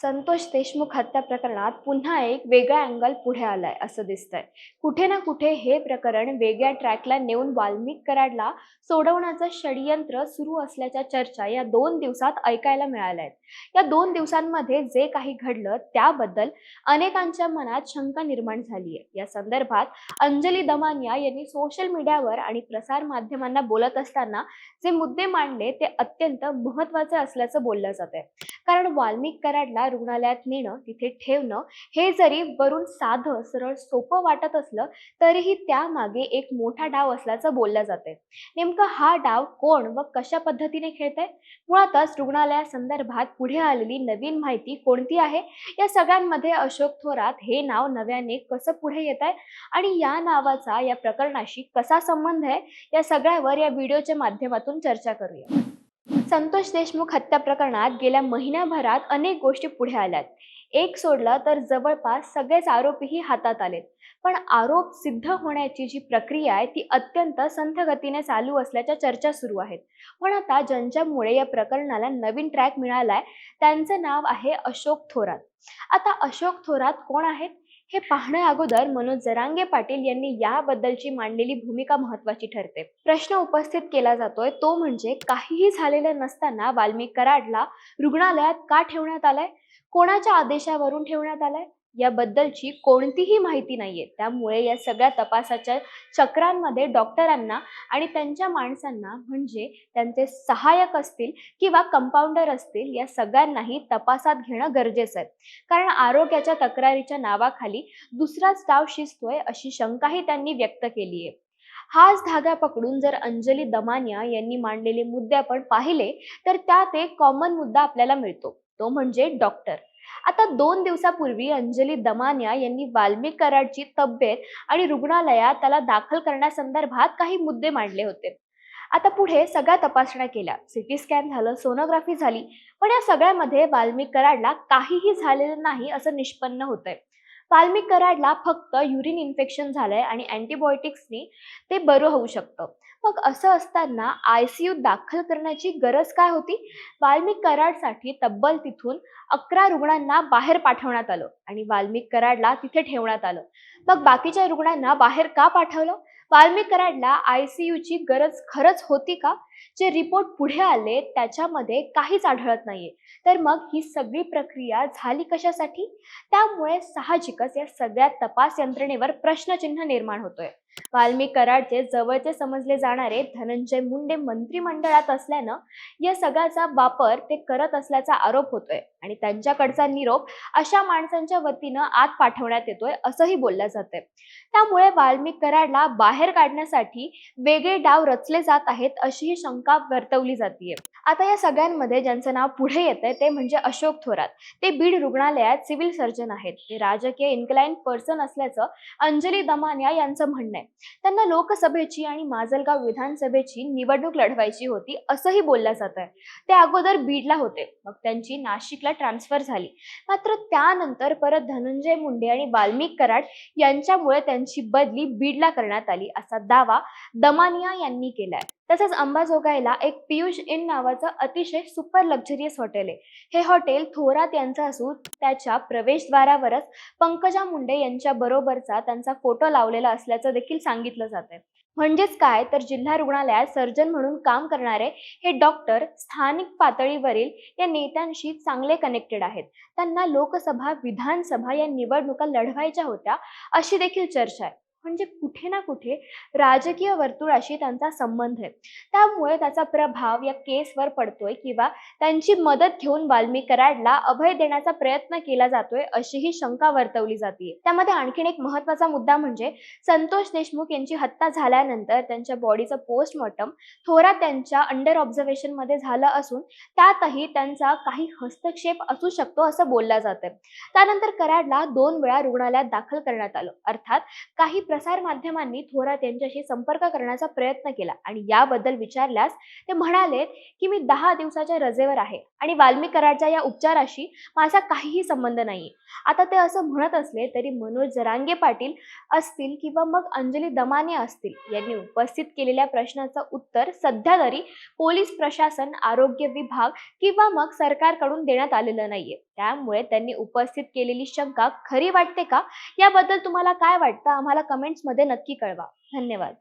संतोष देशमुख हत्या प्रकरणात पुन्हा एक वेगळा अँगल पुढे आलाय असं दिसतंय. कुठे ना कुठे हे प्रकरण वेगळ्या ट्रॅकला नेऊन वाल्मिक कराडला सोडवण्याचं षडयंत्र सुरू असल्याच्या चर्चा या दोन दिवसात ऐकायला मिळाल्या आहेत या दोन दिवसांमध्ये जे काही घडलं त्याबद्दल अनेकांच्या मनात शंका निर्माण झाली आहे या संदर्भात अंजली दमानिया यांनी सोशल मीडियावर आणि प्रसार माध्यमांना बोलत असताना जे मुद्दे मांडले ते अत्यंत महत्त्वाचे असल्याचं बोललं जात आहे कारण वाल्मिक कराडला रुग्णालयात नेणं तिथे ठेवणं हे जरी वरून साधं सरळ सोपं वाटत असलं तरीही त्यामागे एक मोठा डाव असल्याचं बोललं जाते नेमकं हा डाव कोण व कशा पद्धतीने खेळतंय? मुळातच रुग्णालयासंदर्भात पुढे आलेली नवीन माहिती कोणती आहे? या सगळ्यांमध्ये अशोक थोरात हे नाव नव्याने कसं पुढे येत आहे आणि या नावाचा या प्रकरणाशी कसा संबंध आहे? या सगळ्यावर या व्हिडिओच्या माध्यमातून चर्चा करूया. संतोष देशमुख हत्या प्रकरणात गेल्या महिन्याभरात अनेक गोष्टी पुढे आल्यात. एक सोडलं तर जवळपास सगळेच आरोपीही हातात आलेत. पण आरोप सिद्ध होण्याची जी प्रक्रिया आहे ती अत्यंत संथगतीने चालू असल्याच्या चर्चा सुरू आहेत. पण आता ज्यांच्यामुळे या प्रकरणाला नवीन ट्रॅक मिळालाय त्यांचं नाव आहे अशोक थोरात. आता अशोक थोरात कोण आहेत? हे पाहण्या अगोदर मनोज जरांगे पाटील यांनी याबद्दलची मांडलेली भूमिका महत्वाची ठरते. प्रश्न उपस्थित केला जातोय तो म्हणजे काहीही झालेलं नसताना वाल्मिक कराडला रुग्णालयात का ठेवण्यात आलाय? कोणाच्या आदेशावरून ठेवण्यात आलाय? याबद्दलची कोणतीही माहिती नाहीये. त्यामुळे या सगळ्या तपासाच्या चक्रांमध्ये डॉक्टरांना आणि त्यांच्या माणसांना म्हणजे त्यांचे सहाय्यक असतील किंवा कंपाऊंडर असतील या सगळ्यांनाही तपासात घेणं गरजेचं आहे. कारण आरोग्याच्या तक्रारीच्या नावाखाली दुसराच डाव शिजतोय अशी शंकाही त्यांनी व्यक्त केली आहे. हाच धागा पकडून जर अंजली दमानिया यांनी मांडलेले मुद्दे आपण पाहिले तर त्यात एक कॉमन मुद्दा आपल्याला मिळतो. तो म्हणजे डॉक्टर. आता दोन दिवसापूर्वी अंजली दमानिया यांनी वाल्मिक कराडची तब्येत आणि रुग्णालयात त्याला दाखल करण्यासंदर्भात काही मुद्दे मांडले होते. आता पुढे सगळ्या तपासण्या केल्या. सिटी स्कॅन झालं सोनोग्राफी झाली. पण या सगळ्यामध्ये वाल्मिक कराडला काहीही झालेलं नाही असं निष्पन्न होतंय. वाल्मिक कराडला फक्त युरिन इन्फेक्शन झालंय आणि अँटीबायोटिक्सनी ते बरं होऊ शकतं. मग असं असताना आय सी यू दाखल करण्याची गरज काय होती? वाल्मिक कराडसाठी तब्बल तिथून अकरा रुग्णांना बाहेर पाठवण्यात आलं आणि वाल्मिक कराडला तिथे ठेवण्यात आलं. मग बाकीच्या रुग्णांना बाहेर का पाठवलं? वाल्मिक कराडला आय सी यूची गरज खरंच होती का? जे रिपोर्ट पुढे आले त्याच्यामध्ये काहीच आढळत नाहीये. तर मग ही सगळी प्रक्रिया झाली कशासाठी? त्यामुळे साहजिकच या सगळ्या तपास यंत्रणेवर प्रश्नचिन्ह निर्माण होतोय. वाल्मिक कराडचे जवळचे समजले जाणारे धनंजय मुंडे मंत्रिमंडळात असल्यानं या सगळ्याचा वापर ते करत असल्याचा आरोप होतोय. आणि त्यांच्याकडचा निरोप अशा माणसांच्या वतीनं आत पाठवण्यात येतोय असंही बोललं जातंय. त्यामुळे वाल्मिक कराडला बाहेर काढण्यासाठी वेगळे डाव रचले जात आहेत अशी ही शंका वर्तवली जाते आता या सगळ्यांमध्ये ज्यांचं नाव पुढे येत आहे ते म्हणजे अशोक थोरात. ते बीड रुग्णालयात सिव्हिल सर्जन आहेत. ते राजकीय इन्क्लाइन पर्सन असल्याचं अंजली दमानिया यांचं म्हणणं आहे. त्यांना लोकसभेची आणि माजलगाव विधानसभेची निवडणूक लढवायची होती असंही बोललं जात आहे ते अगोदर बीडला होते. मग त्यांची नाशिकला ट्रान्सफर झाली. मात्र त्यानंतर परत धनंजय मुंडे आणि वाल्मिक कराड यांच्यामुळे त्यांची बदली बीडला करण्यात आली असा दावा दमानिया यांनी केलाय. तसंच अंबाजोगाईला एक पियुष इन नावाचं अतिशय सुपर लक्झरियस हॉटेल आहे. हे हॉटेल थोरात यांचं असून त्याच्या प्रवेशद्वारावरच पंकजा मुंडे यांच्या बरोबरचा त्यांचा फोटो लावलेला असल्याचं देखील सांगितलं जात आहे म्हणजेच काय? तर जिल्हा रुग्णालयात सर्जन म्हणून काम करणारे हे डॉक्टर स्थानिक पातळीवरील या नेत्यांशी चांगले कनेक्टेड आहेत. त्यांना लोकसभा विधानसभा या निवडणुका लढवायच्या होत्या अशी देखील चर्चा आहे. म्हणजे कुठे ना कुठे राजकीय वर्तुळाशी त्यांचा संबंध आहे. त्यामुळे त्याचा प्रभाव या केसवर पडतोय किंवा त्यांची मदत घेऊन वाल्मी कराडला अभय देण्याचा प्रयत्न केला जातोय अशी ही शंका वर्तवली जाते त्यामध्ये आणखीन एक महत्त्वाचा मुद्दा म्हणजे संतोष देशमुख यांची हत्या झाल्यानंतर त्यांच्या बॉडीचं पोस्टमॉर्टम थोरात त्यांच्या अंडर ऑब्झर्वेशनमध्ये झालं असून त्यातही त्यांचा काही हस्तक्षेप असू शकतो असं बोललं जातंय. त्यानंतर कराडला दोन वेळा रुग्णालयात दाखल करण्यात आलं. अर्थात काही प्रसार माध्यमांनी थोरात यांच्याशी संपर्क करण्याचा प्रयत्न केला. आणि याबद्दल विचारल्यास ते म्हणाले की मी दहा दिवसाच्या रजेवर आहे आणि वाल्मी कराडच्या या उपचाराशी माझा काहीही संबंध नाही आता ते असं म्हणत असले तरी मनोज जरांगे पाटील असतील किंवा मग अंजली दमाने असतील यांनी उपस्थित केलेल्या प्रश्नाचं उत्तर सध्या तरी पोलीस प्रशासन आरोग्य विभाग किंवा मग सरकारकडून देण्यात आलेलं नाहीये. त्यामुळे त्यांनी उपस्थित केलेली शंका खरी वाटते का? याबद्दल तुम्हाला काय वाटतं? आम्हाला कमेंट्समध्ये नक्की कळवा. धन्यवाद.